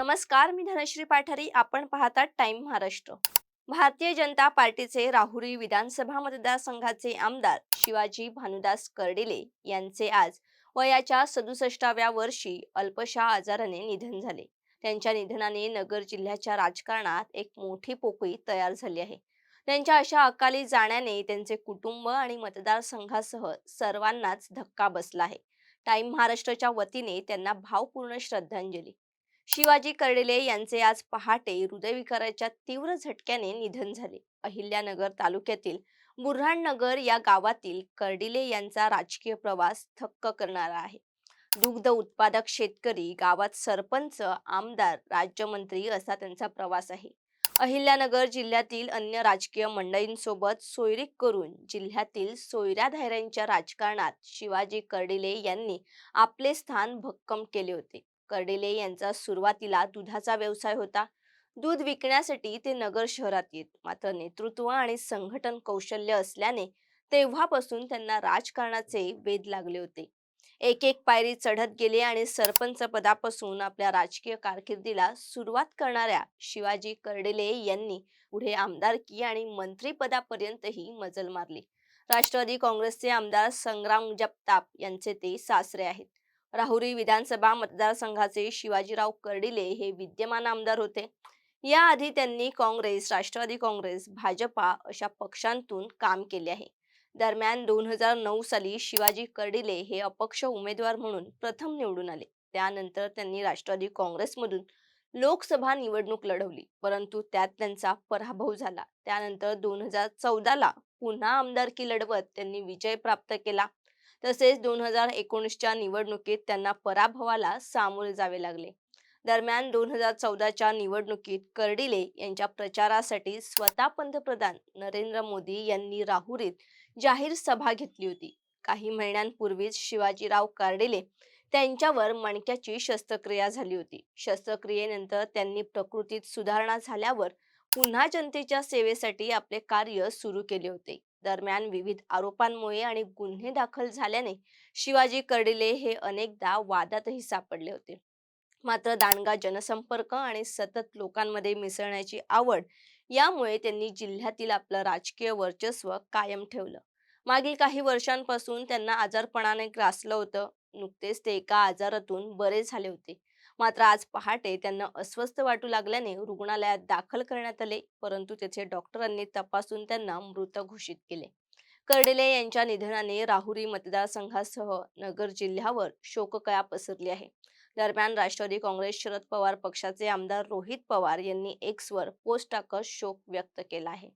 नमस्कार मी धनश्री पाठारी. आपण पाहतात टाइम महाराष्ट्र. भारतीय जनता पार्टीचे राहुरी विधानसभा मतदारसंघाचे आमदार शिवाजी भानुदास कर्डिले यांचे आज वयाच्या सदुसष्टाव्या वर्षी अल्पशा आजाराने निधन झाले. त्यांच्या निधनाने नगर जिल्ह्याच्या राजकारणात एक मोठी पोकळी तयार झाली आहे. त्यांच्या अशा अकाली जाण्याने त्यांचे कुटुंब आणि मतदारसंघासह सर्वांनाच धक्का बसला आहे. टाइम महाराष्ट्राच्या वतीने त्यांना भावपूर्ण श्रद्धांजली. शिवाजी कर्डिले यांचे आज पहाटे हृदयविकाराच्या तीव्र झटक्याने निधन झाले. अहिल्यानगर तालुक्यातील बुऱ्हाणनगर या गावातील कर्डिले यांचा राजकीय प्रवास थक्क करणारा आहे. दुग्ध उत्पादक शेतकरी गावात सरपंच आमदार राज्यमंत्री असा त्यांचा प्रवास आहे. अहिल्यानगर जिल्ह्यातील अन्य राजकीय मंडळींसोबत सोयरीक करून जिल्ह्यातील सोयऱ्या धायऱ्यांच्या राजकारणात शिवाजी कर्डिले यांनी आपले स्थान भक्कम केले होते. कर्डिले यांचा सुरुवातीला दुधाचा व्यवसाय होता. दूध विकण्यासाठी ते नगर शहरात येत. मात्र नेतृत्व आणि संघटन कौशल्य असल्याने तेव्हापासून त्यांना राजकारणाचे वेध लागले होते. एक एक पायरी चढत गेले आणि सरपंच पदापासून आपल्या राजकीय कारकिर्दीला सुरुवात करणाऱ्या शिवाजी कर्डिले यांनी पुढे आमदारकी आणि मंत्रीपदापर्यंतही मजल मारली. राष्ट्रवादी काँग्रेसचे आमदार संग्राम जगताप यांचे ते सासरे आहेत. राहुरी विधानसभा मतदारसंघाचे शिवाजीराव कर्डिले हे विद्यमान आमदार होते. याआधी त्यांनी काँग्रेस राष्ट्रवादी काँग्रेस भाजपा अशा पक्षांतून काम केले आहे. दरम्यान दोन हजार नऊ साली शिवाजी कर्डिले हे अपक्ष उमेदवार म्हणून प्रथम निवडून आले. त्यानंतर त्यांनी राष्ट्रवादी काँग्रेसमधून लोकसभा निवडणूक लढवली परंतु त्यात त्यांचा पराभव झाला. त्यानंतर दोन हजार चौदाला पुन्हा आमदारकी लढवत त्यांनी विजय प्राप्त केला. तसेच दोन हजार एकोणीसच्या निवडणुकीत त्यांना पराभवाला सामोरे जावे लागले. दरम्यान दोन हजार चौदाच्या निवडणुकीत कर्डिले यांच्या प्रचारासाठी स्वतः पंतप्रधान नरेंद्र मोदी यांनी राहुरीत जाहीर सभा घेतली होती. काही महिन्यांपूर्वीच शिवाजीराव कर्डिले त्यांच्यावर मणक्याची शस्त्रक्रिया झाली होती. शस्त्रक्रियेनंतर त्यांनी प्रकृतीत सुधारणा झाल्यावर पुन्हा जनतेच्या सेवेसाठी आपले कार्य सुरू केले होते. दरम्यान विविध आरोपांमुळे आणि गुन्हे दाखल झाल्याने शिवाजी कर्डिले हे अनेकदा वादातही सापडले होते. मात्र दांडगा जनसंपर्क आणि सतत लोकांमध्ये मिसळण्याची आवड यामुळे त्यांनी जिल्ह्यातील आपलं राजकीय वर्चस्व कायम ठेवलं. मागील काही वर्षांपासून त्यांना आजारपणाने ग्रासलं होतं. नुकतेच ते एका आजारातून बरे झाले होते. मात्र आज पहाटे त्यांना अस्वस्थ वाटू लागल्याने रुग्णालयात दाखल करण्यात आले परंतु तेथे डॉक्टरांनी तपासून त्यांना मृत घोषित केले. कर्डेले यांच्या निधनाने राहुरी मतदारसंघासह नगर जिल्ह्यावर शोककळा पसरली आहे. दरम्यान राष्ट्रवादी काँग्रेस शरद पवार पक्षाचे आमदार रोहित पवार यांनी एक्सवर पोस्ट टाकत शोक व्यक्त केला आहे.